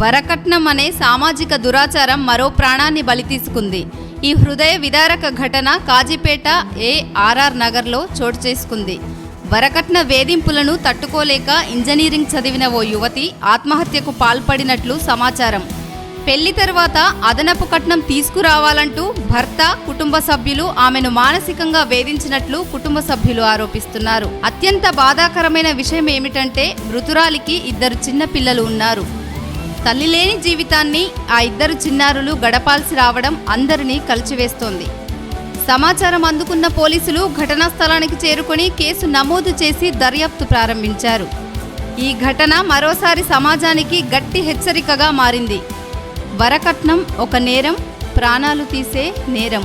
వరకట్నం అనే సామాజిక దురాచారం మరో ప్రాణాన్ని బలి తీసుకుంది. ఈ హృదయ విదారక ఘటన కాజీపేట ఏ ఆర్ఆర్ నగర్లో చోటు చేసుకుంది. వరకట్న వేధింపులను తట్టుకోలేక ఇంజనీరింగ్ చదివిన ఓ యువతి ఆత్మహత్యకు పాల్పడినట్లు సమాచారం. పెళ్ళి తర్వాత అదనపు కట్నం తీసుకురావాలంటూ భర్త కుటుంబ సభ్యులు ఆమెను మానసికంగా వేధించినట్లు కుటుంబ సభ్యులు ఆరోపిస్తున్నారు. అత్యంత బాధాకరమైన విషయం ఏమిటంటే మృతురాలికి ఇద్దరు చిన్న పిల్లలు ఉన్నారు. తల్లి లేని జీవితాన్ని ఆ ఇద్దరు చిన్నారులు గడపాల్సి రావడం అందరినీ కలిచివేస్తోంది. సమాచారం అందుకున్న పోలీసులు ఘటనా స్థలానికి చేరుకొని కేసు నమోదు చేసి దర్యాప్తు ప్రారంభించారు. ఈ ఘటన మరోసారి సమాజానికి గట్టి హెచ్చరికగా మారింది. వరకట్నం ఒక నేరం ప్రాణాలు తీసే నేరం.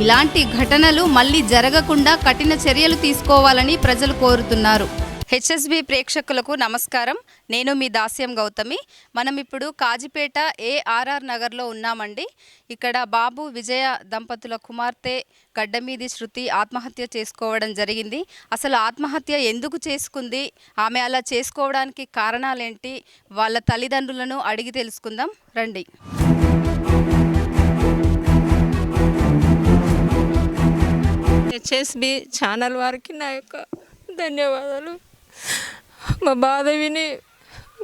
ఇలాంటి ఘటనలు మళ్ళీ జరగకుండా కఠిన చర్యలు తీసుకోవాలని ప్రజలు కోరుతున్నారు. హెచ్ఎస్బి ప్రేక్షకులకు నమస్కారం. నేను మీ దాస్యం గౌతమి. మనం ఇప్పుడు కాజిపేట ఏఆర్ఆర్ నగర్లో ఉన్నామండి. ఇక్కడ బాబు విజయ దంపతుల కుమార్తె గడ్డమీది శృతి ఆత్మహత్య చేసుకోవడం జరిగింది. అసలు ఆత్మహత్య ఎందుకు చేసుకుంది? ఆమె అలా చేసుకోవడానికి కారణాలేంటి? వాళ్ళ తల్లిదండ్రులను అడిగి తెలుసుకుందాం. రండి. హెచ్ఎస్బి ఛానల్ వారికి నా యొక్క ధన్యవాదాలు. మా బాధ విని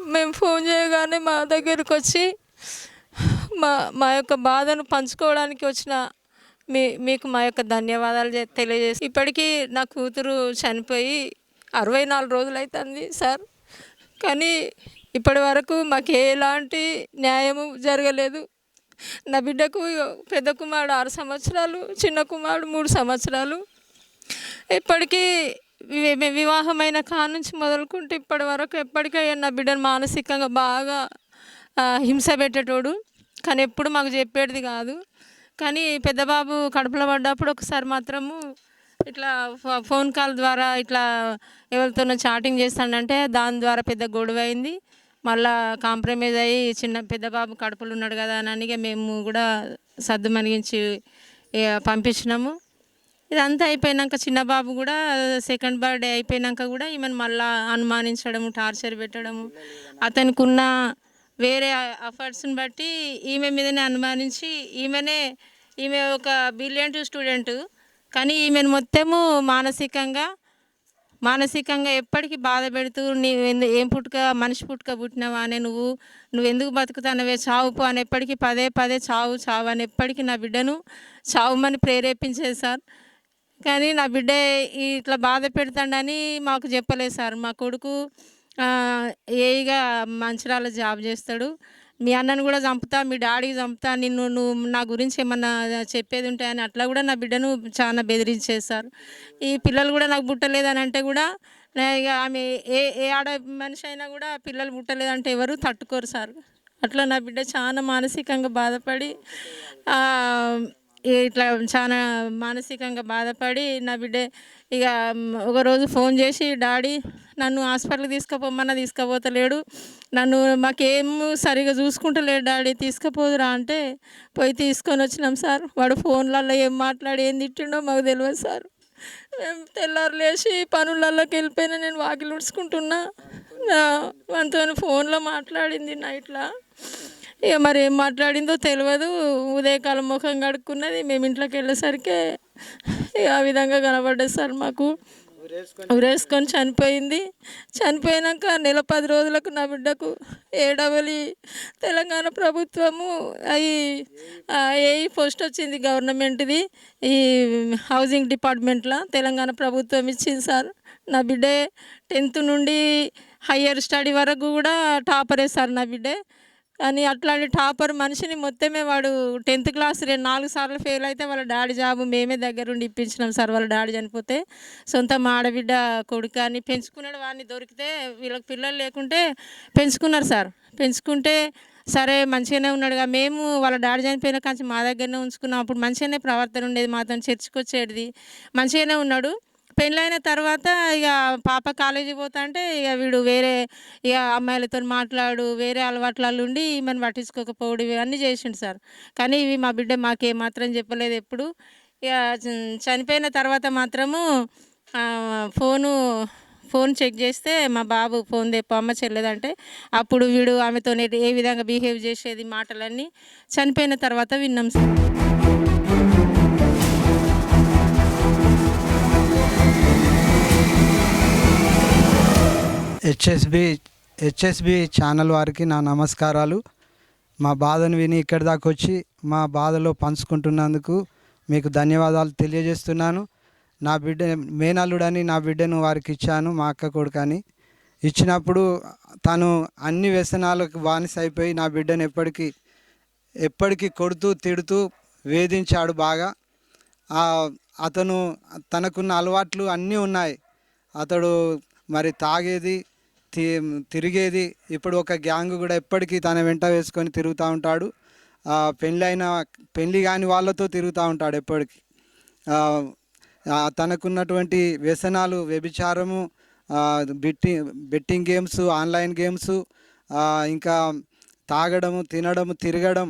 మేము ఫోన్ చేయగానే మా దగ్గరికి వచ్చి మా మా యొక్క బాధను పంచుకోవడానికి వచ్చిన మీ మీకు మా యొక్క ధన్యవాదాలు తెలియజేసి ఇప్పటికీ నా కూతురు చనిపోయి అరవై నాలుగు రోజులు అవుతుంది సార్. కానీ ఇప్పటి వరకు మాకు ఎలాంటి న్యాయము జరగలేదు. నా బిడ్డకు పెద్ద కుమారుడు ఆరు సంవత్సరాలు చిన్న కుమారుడు మూడు సంవత్సరాలు. ఇప్పటికీ వివాహమైన కానుంచి మొదలుకుంటే ఇప్పటి వరకు ఎప్పటికైనా నా బిడ్డను మానసికంగా బాగా హింస పెట్టేటోడు. కానీ ఎప్పుడు మాకు చెప్పేది కాదు. కానీ పెద్ద బాబు కడుపులో పడ్డప్పుడు ఒకసారి మాత్రము ఇట్లా ఫోన్ కాల్ ద్వారా ఇట్లా ఎవరితోనో చాటింగ్ చేస్తాడంటే దాని ద్వారా పెద్ద గొడవ అయింది మళ్ళా కాంప్రమైజ్ అయ్యి చిన్న పెద్ద బాబు కడుపులో ఉన్నాడు కదా అని మేము కూడా సర్దు మనిగించి ఇక పంపించినాము. ఇదంతా అయిపోయినాక చిన్న బాబు కూడా సెకండ్ బర్త్డే అయిపోయినాక కూడా ఈమెను మళ్ళా అనుమానించడము టార్చర్ పెట్టడము. అతనికి ఉన్న వేరే అఫర్ట్స్ని బట్టి ఈమె మీదనే అనుమానించి ఈమెనే ఈమె ఒక బ్రిలియంట్ స్టూడెంట్ కానీ ఈమెను మొత్తము మానసికంగా మానసికంగా ఎప్పటికీ బాధ పెడుతూ నీ ఏం పుట్టుక మనిషి పుట్టుక పుట్టినవా అనే నువ్వు నువ్వు ఎందుకు బతుకుతానవే చావు పో అని ఎప్పటికీ పదే పదే చావు చావు అని ఎప్పటికీ నా బిడ్డను చావుమని ప్రేరేపించేది సార్. కానీ నా బిడ్డ ఇట్లా బాధ పెడతాడని మాకు చెప్పలేదు సార్. మా కొడుకు ఆ, మంచిరాల జాబ్ చేస్తాడు. మీ అన్నను కూడా చంపుతా మీ డాడీకి చంపుతా నిన్ను నువ్వు నా గురించి ఏమన్నా చెప్పేది ఉంటాయని అట్లా కూడా నా బిడ్డను చాలా బెదిరించేది సార్. ఈ పిల్లలు కూడా నాకు పుట్టలేదని అంటే కూడా ఇక ఆమె ఏ ఏ ఆడ మనిషి అయినా కూడా పిల్లలు పుట్టలేదంటే ఎవరు తట్టుకోరు సార్. అట్లా నా బిడ్డ చాలా మానసికంగా బాధపడి ఇట్లా చాలా మానసికంగా బాధపడి నా బిడ్డ ఇక ఒకరోజు ఫోన్ చేసి డాడీ నన్ను హాస్పిటల్కి తీసుకుపోమన్నా తీసుకుపోతలేడు. నన్ను మాకేం సరిగా చూసుకుంటలేడు డాడీ తీసుకుపోదురా అంటే పోయి తీసుకొని వచ్చినాం సార్. వాడు ఫోన్లలో ఏం మాట్లాడి ఏం తిట్టిండో మాకు తెలియదు సార్. మేము తెల్లారు లేచి పనులలోకి వెళ్ళిపోయినా నేను వాకిలు ఉడుచుకుంటున్నా. మనతో ఫోన్లో మాట్లాడింది నైట్లో. ఇక మరి ఏం మాట్లాడిందో తెలియదు ఉదయకాలం ముఖం కడుక్కున్నది. మేము ఇంట్లోకి వెళ్ళేసరికి ఇక ఆ విధంగా కనబడ్డది సార్ మాకు. ఉరేసుకొని చనిపోయింది. చనిపోయినాక నెల పది రోజులకు నా బిడ్డకు ఏడవలి తెలంగాణ ప్రభుత్వము అవి ఏ పోస్ట్ వచ్చింది గవర్నమెంట్ది. ఈ హౌసింగ్ డిపార్ట్మెంట్లో తెలంగాణ ప్రభుత్వం ఇచ్చింది సార్. నా బిడ్డే టెన్త్ నుండి హయ్యర్ స్టడీ వరకు కూడా టాపరే సార్ నా బిడ్డే. అని అట్లాంటి టాపర్ మనిషిని మొత్తమే వాడు టెన్త్ క్లాస్ రెండు నాలుగు సార్లు ఫెయిల్ అయితే వాళ్ళ డాడీ జాబు మేమే దగ్గరుండి ఇప్పించినాం సార్ వాళ్ళ డాడీ చనిపోతే. సొంత మా ఆడబిడ్డ అని పెంచుకున్నాడు వాడిని దొరికితే వీళ్ళకి పిల్లలు లేకుంటే పెంచుకున్నారు సార్. పెంచుకుంటే సరే మంచిగానే ఉన్నాడుగా. మేము వాళ్ళ డాడీ చనిపోయిన కానీ మా దగ్గరనే ఉంచుకున్నాం. అప్పుడు మంచిగానే ప్రవర్తన ఉండేది మాతో చర్చకు వచ్చేది మంచిగానే ఉన్నాడు. పెళ్ళైన తర్వాత ఇక పాప కాలేజీ పోతా అంటే ఇక వీడు వేరే ఇక అమ్మాయిలతో మాట్లాడు వేరే అలవాట్లలో ఉండి ఈమెను పట్టించుకోకపోవడం ఇవన్నీ చేసిండు సార్. కానీ ఇవి మా బిడ్డ మాకే మాత్రం చెప్పలేదు ఎప్పుడు. ఇక చనిపోయిన తర్వాత మాత్రము ఫోను ఫోన్ చెక్ చేస్తే మా బాబు ఫోన్ తెప్ప అమ్మ చెల్లెదంటే అప్పుడు వీడు ఆమెతో ఏ విధంగా బిహేవ్ చేసేది మాటలన్నీ చనిపోయిన తర్వాత విన్నాం సార్. హెచ్ఎస్బి హెచ్ఎస్బి ఛానల్ వారికి నా నమస్కారాలు. మా బాధను విని ఇక్కడి దాకా వచ్చి మా బాధలో పంచుకుంటున్నందుకు మీకు ధన్యవాదాలు తెలియజేస్తున్నాను. నా బిడ్డ మేనల్లుడని నా బిడ్డను వారికి ఇచ్చాను మా అక్క కొడుకని. ఇచ్చినప్పుడు తను అన్ని వ్యసనాలకు బానిస అయిపోయి నా బిడ్డను ఎప్పటికీ ఎప్పటికీ కొడుతూ తిడుతూ వేధించాడు బాగా. అతను తనకున్న అలవాట్లు అన్నీ ఉన్నాయి. అతడు మరి తాగేది తిరిగేది ఇప్పుడు ఒక గ్యాంగ్ కూడా ఎప్పటికీ తన వెంట వేసుకొని తిరుగుతూ ఉంటాడు. ఆ, పెళ్ళైన పెళ్ళి కాని వాళ్ళతో తిరుగుతూ ఉంటాడు ఎప్పటికీ. తనకున్నటువంటి వ్యసనాలు వ్యభిచారము betting betting games online games ఇంకా తాగడము తినడము తిరగడం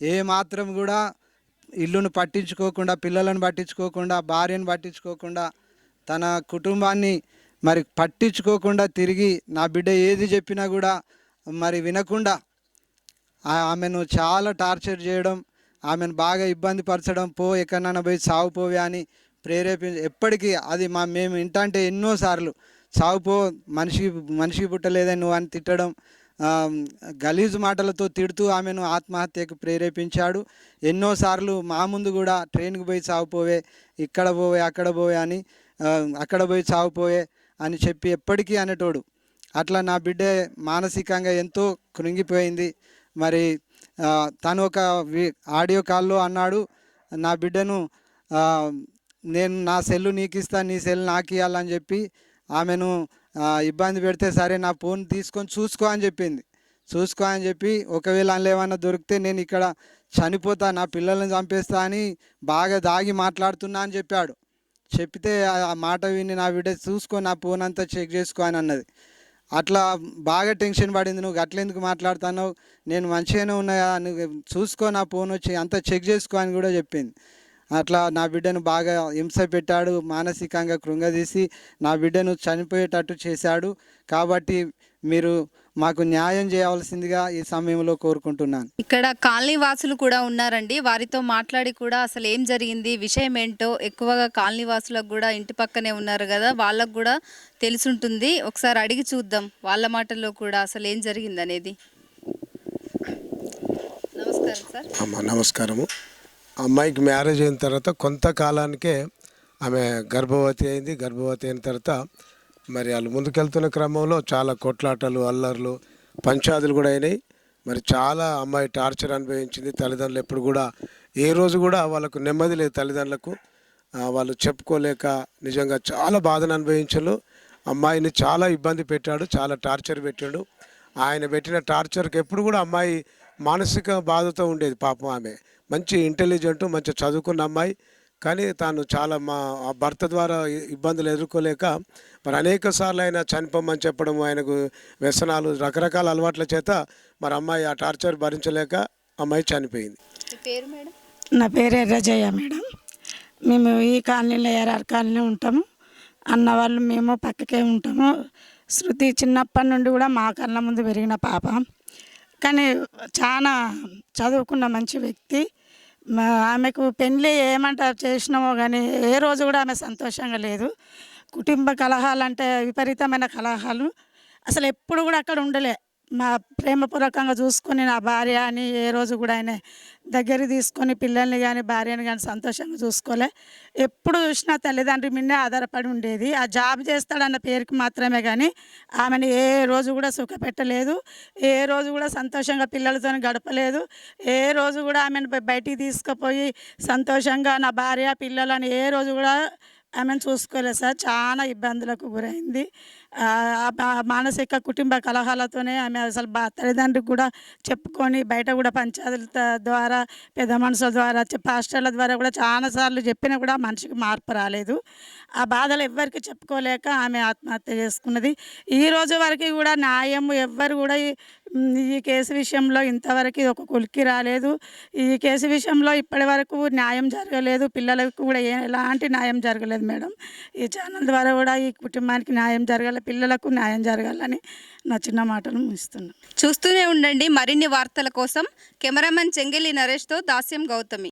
ఏ మాత్రం కూడా ఇల్లును పట్టించుకోకుండా పిల్లలను పట్టించుకోకుండా భార్యను పట్టించుకోకుండా తన కుటుంబాన్ని మరి పట్టించుకోకుండా తిరిగి నా బిడ్డ ఏది చెప్పినా కూడా మరి వినకుండా ఆమెను చాలా టార్చర్ చేయడం ఆమెను బాగా ఇబ్బంది పరచడం పో ఎక్కడన్నా పోయి సాగుపోవే అని ప్రేరేపి ఎప్పటికీ అది మా మేము ఇంటంటే ఎన్నోసార్లు సాగుపో మనిషి మనిషికి పుట్టలేదని నువ్వు అని తిట్టడం గలీజు మాటలతో తిడుతూ ఆమెను ఆత్మహత్యకు ప్రేరేపించాడు. ఎన్నోసార్లు మా ముందు కూడా ట్రైన్కి పోయి సాగుపోవే ఇక్కడ పోవే అక్కడ పోవే అని అక్కడ పోయి సాగుపోయే అని చెప్పి ఎప్పటికీ అనేటోడు. అట్లా నా బిడ్డ మానసికంగా ఎంతో కృంగిపోయింది. మరి తను ఒక ఆడియో కాల్లో అన్నాడు నా బిడ్డను నేను నా సెల్లు నీకు ఇస్తాను నీ సెల్ నాకు ఇవ్వాలని చెప్పి ఆమెను ఇబ్బంది పెడితే సరే నా ఫోన్ తీసుకొని చూసుకో అని చెప్పింది. చూసుకో అని చెప్పి ఒకవేళ అందులో ఏమైనా దొరికితే నేను ఇక్కడ చనిపోతా నా పిల్లల్ని చంపేస్తా అని బాగా దాగి మాట్లాడుతున్నా అని చెప్పాడు. చెప్తే ఆ- మాట విని నా బిడ్డ చూసుకొని నా ఫోన్ అంతా చెక్ చేసుకో అని అన్నది. అట్లా బాగా టెన్షన్ పడింది. నువ్వు అట్లా ఎందుకు మాట్లాడుతున్నావు? నేను మంచిగానే ఉన్నా కదా, నువ్వు చూసుకో నా ఫోన్ వచ్చి అంతా చెక్ చేసుకో అని కూడా చెప్పింది. అట్లా నా బిడ్డను బాగా హింస పెట్టాడు మానసికంగా కృంగదీసి నా బిడ్డను చనిపోయేటట్టు చేశాడు. కాబట్టి మీరు మాకు న్యాయం చేయవలసిందిగా ఈ సమయంలో కోరుకుంటున్నాను. ఇక్కడ కాలనీ వాసులు కూడా ఉన్నారండి. వారితో మాట్లాడి కూడా అసలు ఏం జరిగింది విషయం ఏంటో ఎక్కువగా కాలనీ వాసులకు కూడా ఇంటి పక్కనే ఉన్నారు కదా వాళ్ళకు కూడా తెలుసుంటుంది. ఒకసారి అడిగి చూద్దాం వాళ్ళ మాటల్లో కూడా అసలు ఏం జరిగింది అనేది నమస్కారం సార్. అమ్మ నమస్కారము. అమ్మాయికి మ్యారేజ్ అయిన తర్వాత కొంతకాలానికే ఆమె గర్భవతి అయింది. గర్భవతి అయిన తర్వాత మరి వాళ్ళు ముందుకెళ్తున్న క్రమంలో చాలా కొట్లాటలు అల్లర్లు పంచాదులు కూడా అయినాయి. మరి చాలా అమ్మాయి టార్చర్ అనుభవించింది తల్లిదండ్రులు ఎప్పుడు కూడా. ఏ రోజు కూడా వాళ్ళకు నెమ్మది లేదు తల్లిదండ్రులకు. వాళ్ళు చెప్పుకోలేక నిజంగా చాలా బాధను అనుభవించారు. అమ్మాయిని చాలా ఇబ్బంది పెట్టాడు చాలా టార్చర్ పెట్టాడు. ఆయన పెట్టిన టార్చర్కి ఎప్పుడు కూడా అమ్మాయి మానసిక బాధతో ఉండేది పాపం ఆమె. మంచి ఇంటెలిజెంట్ మంచి చదువుకున్న అమ్మాయి. కానీ తాను చాలా మా ఆ భర్త ద్వారా ఇబ్బందులు ఎదుర్కోలేక మరి అనేక సార్లు ఆయన చనిపోమని చెప్పడం ఆయనకు వ్యసనాలు రకరకాల అలవాట్ల చేత మరి అమ్మాయి ఆ టార్చర్ భరించలేక అమ్మాయి చనిపోయింది. మీ పేరు మేడం? నా పేరు ఎర్రజయ్య మేడం. మేము ఈ కాలనీలో ఏరార్ కాలనీ ఉంటాము. అన్న వాళ్ళు మేము పక్కకే ఉంటాము. శృతి చిన్నప్పటి నుండి కూడా మా కళ్ళ ముందు పెరిగిన పాప. కానీ చాలా చదువుకున్న మంచి వ్యక్తి. ఆమెకు పెళ్ళి ఏమంట చేసినామో కానీ ఏ రోజు కూడా ఆమె సంతోషంగా లేదు. కుటుంబ కలహాలు అంటే విపరీతమైన కలహాలు. అసలు ఎప్పుడు కూడా అక్కడ ఉండలే. మా ప్రేమపూర్వకంగా చూసుకొని నా భార్య అని ఏ రోజు కూడా ఆయన దగ్గర తీసుకొని పిల్లల్ని కానీ భార్యని కానీ సంతోషంగా చూసుకోలే. ఎప్పుడు చూసినా తల్లిదండ్రి మిన్నే ఆధారపడి ఉండేది. ఆ జాబ్ చేస్తాడన్న పేరుకి మాత్రమే కానీ ఆమెను ఏ రోజు కూడా సుఖపెట్టలేదు. ఏ రోజు కూడా సంతోషంగా పిల్లలతో గడపలేదు. ఏ రోజు కూడా ఆమెను బయటికి తీసుకుపోయి సంతోషంగా నా భార్య పిల్లలని ఏ రోజు కూడా ఆమెను చూసుకోలేదు సార్. చాలా ఇబ్బందులకు గురైంది. ఆ, మానసిక కుటుంబ కలహాలతోనే ఆమె అసలు బా తల్లిదండ్రులకు కూడా చెప్పుకొని బయట కూడా పంచాయతీల ద్వారా పెద్ద మనుషుల ద్వారా పాస్టర్ల ద్వారా కూడా చాలాసార్లు చెప్పినా కూడా మనిషికి మార్పు రాలేదు. ఆ బాధలు ఎవ్వరికి చెప్పుకోలేక ఆమె ఆత్మహత్య చేసుకున్నది. ఈ రోజు వరకు కూడా న్యాయం ఎవ్వరు కూడా ఈ కేసు విషయంలో ఇంతవరకు ఒక కొలిక్కి రాలేదు. ఈ కేసు విషయంలో ఇప్పటి వరకు న్యాయం జరగలేదు. పిల్లలకు కూడా ఏ- ఎలాంటి న్యాయం జరగలేదు మేడం. ఈ ఛానల్ ద్వారా కూడా ఈ కుటుంబానికి న్యాయం జరగాలి పిల్లలకు న్యాయం జరగాలని నా చిన్న మాటను ముగిస్తున్నాను. చూస్తూనే ఉండండి మరిన్ని వార్తల కోసం. కెమెరామెన్ చెంగిలి నరేష్తో దాస్యం గౌతమి.